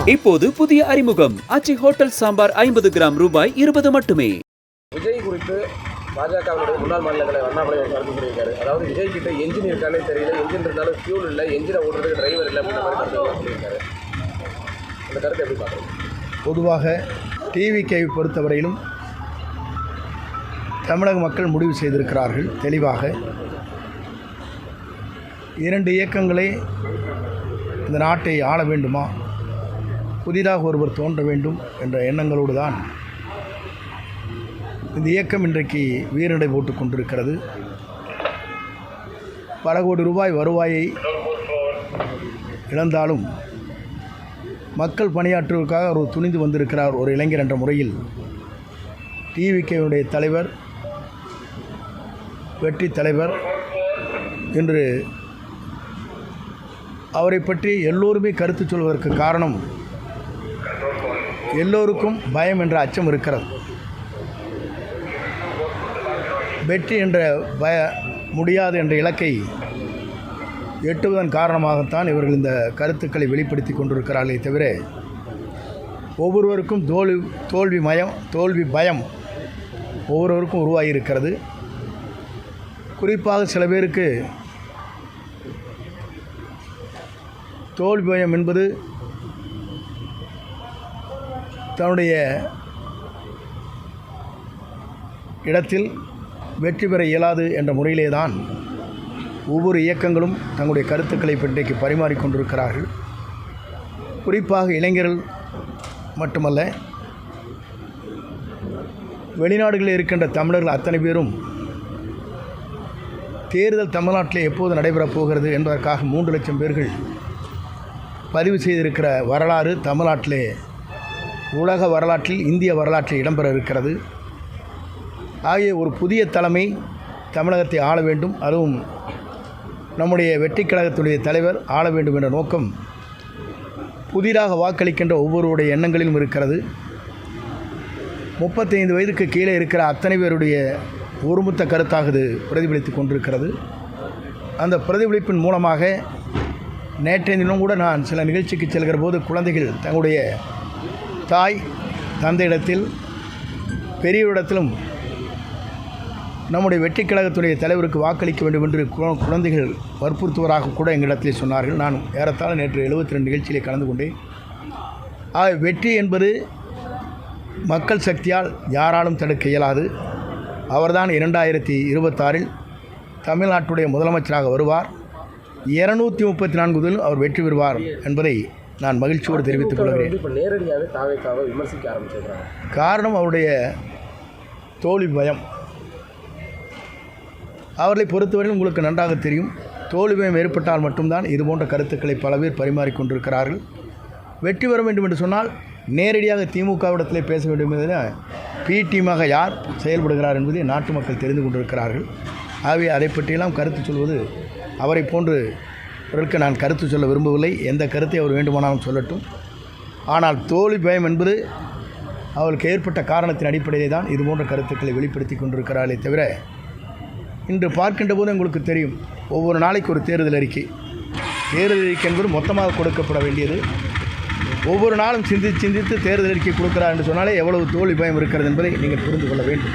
இப்போது புதிய அறிமுகம். அச்சி ஹோட்டல் சாம்பார் ஐம்பது கிராம் ரூபாய் இருபது மட்டுமே. விஜய் குறித்து பாஜகவினுடைய முன்னாள் மாநில தலைவர் அண்ணாமலை கருத்து சொல்லியிருக்காரு அதாவது விஜய் கிட்ட என்ஜின் இருக்கானே தெரியல என்ஜின் இருந்தாலும் ஃபியூல் இல்லை என்ஜினை ஓடுறதுக்கு டிரைவர் இல்லை அப்படின்ற மாதிரி கருத்து சொல்லியிருக்காரு. அந்த கருத்தை எப்படி பார்க்குறீங்க? பொதுவாக டிவிக்கை பொறுத்தவரையிலும் தமிழக மக்கள் முடிவு செய்திருக்கிறார்கள் தெளிவாக. இரண்டு இயக்கங்களே இந்த நாட்டை ஆள வேண்டுமா? புதிதாக ஒருவர் தோன்ற வேண்டும் என்ற எண்ணங்களோடு தான் இந்த இயக்கம் இன்றைக்கு வீரடை போட்டு கொண்டிருக்கிறது. பல கோடி ரூபாய் வருவாயை இழந்தாலும் மக்கள் பணியாற்றுவதற்காக அவர் துணிந்து வந்திருக்கிறார் ஒரு இளைஞர் என்ற முறையில். டிவிகேவுடைய தலைவர் வெற்றி தலைவர் என்று அவரை பற்றி எல்லோருமே கருத்து சொல்வதற்கு காரணம் எல்லோருக்கும் பயம் என்ற அச்சம் இருக்கிறது. வெற்றி என்ற பய முடியாது என்ற இலக்கை எட்டுவதன் காரணமாகத்தான் இவர்கள் இந்த கருத்துக்களை வெளிப்படுத்தி கொண்டிருக்கிறார்களே தவிர ஒவ்வொருவருக்கும் தோல்வி தோல்வி மயம் தோல்வி பயம் ஒவ்வொருவருக்கும் உருவாகி இருக்கிறது குறிப்பாக சில பேருக்கு தோல்வி பயம் என்பது தன்னுடைய இடத்தில் வெற்றி பெற இயலாது என்ற முறையிலே தான் ஒவ்வொரு இயக்கங்களும் தங்களுடைய கருத்துக்களை இன்றைக்கு பரிமாறிக்கொண்டிருக்கிறார்கள் குறிப்பாக இளைஞர்கள் மட்டுமல்ல வெளிநாடுகளில் இருக்கின்ற தமிழர்கள் அத்தனை பேரும் தேர்தல் தமிழ்நாட்டில் எப்போது நடைபெறப் போகிறது என்பதற்காக மூன்று லட்சம் பேர்கள் பதிவு செய்திருக்கிற வரலாறு தமிழ்நாட்டிலே உலக வரலாற்றில் இந்திய வரலாற்றில் இடம்பெற இருக்கிறது. ஆகிய ஒரு புதிய தலைமை தமிழகத்தை ஆள வேண்டும். அதுவும் நம்முடைய வெற்றி கழகத்துடைய தலைவர் ஆள வேண்டும் என்ற நோக்கம் புதிதாக வாக்களிக்கின்ற ஒவ்வொருவருடைய எண்ணங்களிலும் இருக்கிறது. முப்பத்தைந்து வயதுக்கு கீழே இருக்கிற அத்தனை பேருடைய ஒருமுத்த கருத்தாக இது பிரதிபலித்து கொண்டிருக்கிறது. அந்த பிரதிபலிப்பின் மூலமாக நேற்றைய தினம் கூட நான் சில நிகழ்ச்சிக்கு செல்கிற போது குழந்தைகள் தங்களுடைய தாய் தந்தையிடத்தில் பெரியவரிடத்திலும் நம்முடைய வெற்றி கழகத்துடைய தலைவருக்கு வாக்களிக்க வேண்டும் என்று கு- குழந்தைகள் வற்புறுத்துவராக கூட எங்களிடத்தில் சொன்னார்கள். நான் ஏறத்தாழ நேற்று எழுபத்தி ரெண்டு நிகழ்ச்சியில் கலந்து கொண்டேன். ஆக வெற்றி என்பது மக்கள் சக்தியால் யாராலும் தடுக்க இயலாது. அவர்தான் இரண்டாயிரத்தி இருபத்தாறில் தமிழ்நாட்டுடைய முதலமைச்சராக வருவார். இருநூற்றி முப்பத்தி நான்குதிலும் அவர் வெற்றி பெறுவார் என்பதை நான் மகிழ்ச்சியோடு தெரிவித்துக் கொள்கிறேன். இப்போ நேரடியாகவே தாவேக்காவை விமர்சிக்க ஆரம்பிச்சிருக்காங்க காரணம் அவருடைய தோல்வி பயம். அவர்களை பொறுத்தவரையில் உங்களுக்கு நன்றாக தெரியும். தோல்வி பயம் ஏற்பட்டால் மட்டும்தான் இது போன்ற கருத்துக்களை பல பேர் பரிமாறிக்கொண்டிருக்கிறார்கள் வெற்றி பெற வேண்டும் என்று சொன்னால் நேரடியாக திமுகவிடத்திலே பேச வேண்டும் என்பதில் பி டீமாக யார் செயல்படுகிறார் என்பதை நாட்டு மக்கள் தெரிந்து கொண்டிருக்கிறார்கள். ஆகவே அதை பற்றியெல்லாம் கருத்து சொல்வது அவரை போன்று அவருக்கு நான் கருத்து சொல்ல விரும்பவில்லை. எந்த கருத்தை அவர் வேண்டுமானாலும் சொல்லட்டும். ஆனால் தோல்வி பயம் என்பது அவளுக்கு ஏற்பட்ட காரணத்தின் அடிப்படையிலே தான் இது போன்ற கருத்துக்களை வெளிப்படுத்தி கொண்டிருக்கிறாளே தவிர இன்று பார்க்கின்ற போது உங்களுக்கு தெரியும் ஒவ்வொரு நாளைக்கு ஒரு தேர்தல் அறிக்கை. தேர்தல் அறிக்கை என்பது மொத்தமாக கொடுக்கப்பட வேண்டியது. ஒவ்வொரு நாளும் சிந்தித்து சிந்தித்து தேர்தல் அறிக்கை கொடுக்கிறார் என்று சொன்னாலே எவ்வளவு தோல்வி பயம் இருக்கிறது என்பதை நீங்கள் புரிந்து கொள்ள வேண்டும்.